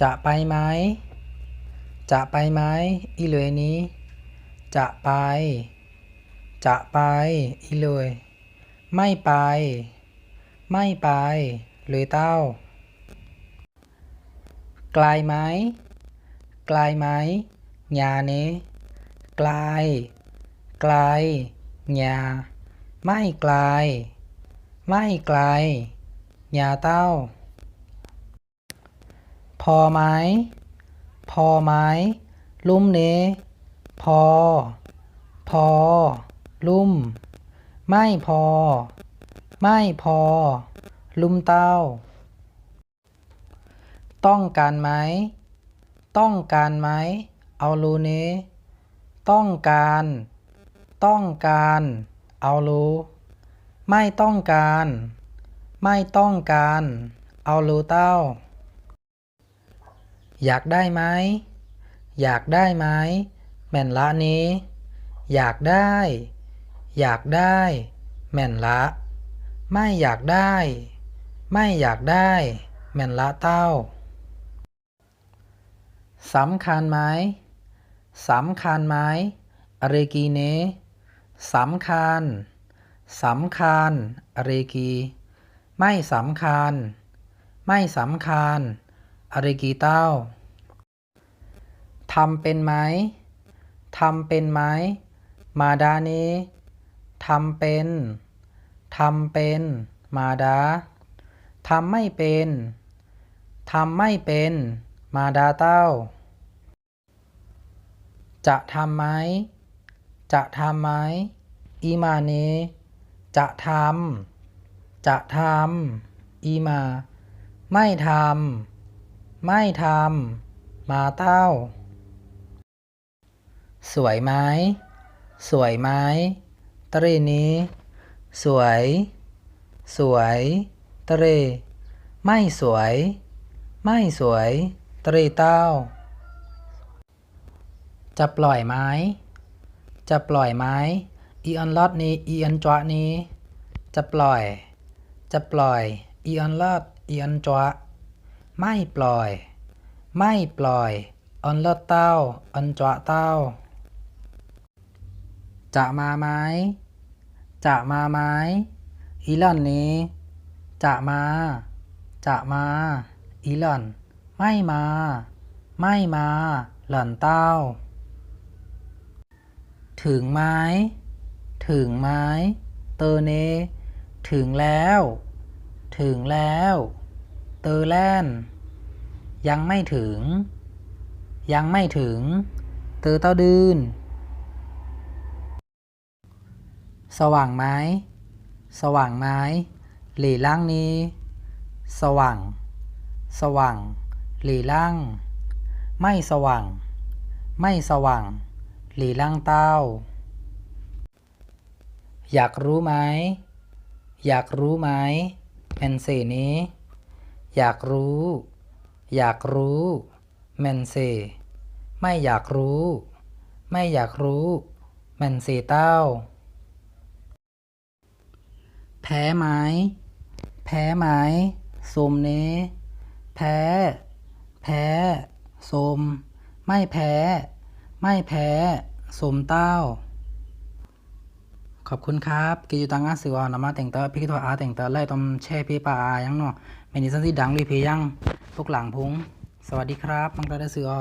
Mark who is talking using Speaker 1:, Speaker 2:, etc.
Speaker 1: จะไปไหม จะไปไหมอีเลยนี้ จะไป จะไปอีเลย ไม่ไป ไม่ไป เลยเต้า ไกลไหม ไกลไหมญาเนไกล ไกลญาไม่ไกล ไม่ไกลญาเต้า พอไหมพอไหมลุ่มเนพอ พอ ลุ่ม ไม่พอ ไม่พอ ลุ่มเต้า ต้องการไหม ต้องการไหม เอารูเนต้องการ ต้องการ เอารูไม่ต้องการ ไม่ต้องการ เอารูเต้า อยากได้ไหม อยากได้ไหม แม่นละนี้ อยากได้ อยากได้ แม่นละ ไม่อยากได้ ไม่อยากได้ แม่นละเต้า สำคัญไหม สำคัญไหมอะไรกีเนสำคัญ สำคัญอะไรกี ไม่สำคัญ ไม่สำคัญ อะไรกีเต้าทำเป็นไหมทำเป็นไหม มาดานี้ทำเป็นทำเป็น มาดาทำไม่เป็นทำไม่เป็น มาดาเต้า จะทำไหม จะทำไหม อีมาเนจะทำ จะทำ อีมา ไม่ทำ ไม่ทำ มาเต้า สวยไหม สวยไหมตะเรนี้ สวย สวยตะเรไม่สวย ไม่สวยตะเรเต้า จะปล่อยไหม จะปล่อยไหม อีอันลอดนี้ อีอันจวะนี้ จะปล่อย จะปล่อย อีอันลอด อีอันจวะ ไม่ปล่อย ไม่ปล่อยอันเลอดเต้าอันจวะเต้า จะมาไหมจะมาไหมอีลอนนี้ จะมา จะมา อีลอน ไม่มา ไม่มาหล่อนเต้า ถึงไหมถึงไหมเตอเน ถึงแล้ว ถึงแล้ว เตอร์แลนยังไม่ถึง ยังไม่ถึง เตอร์เต้าดืน สว่างไหมสว่างไหมหลีล่างนี้ สว่าง สว่าง หลีล่าง ไม่สว่าง ไม่สว่าง หลีล่างเต้า อยากรู้ไหม อยากรู้ไหมเป็นเสนี้ อยากรู้ อยากรู้แมนเซไม่อยากรู้ ไม่อยากรู้แมนเซเต้า แพ้ไหมแพ้ไหมสมเนแพ้ แพ้สม ไม่แพ้ ไม่แพ้สมเต้า ขอบคุณครับกิจตังอาสิวานามาแต่งเตอร์พี่ตัวอาแต่งเตอร์ไล่ตอมแช่พี่ปลาอายังเนาะเมนิสันที่ดังรีพย์ยังพวกหลังพุง สวัสดีครับมังกรได้ซื้ออ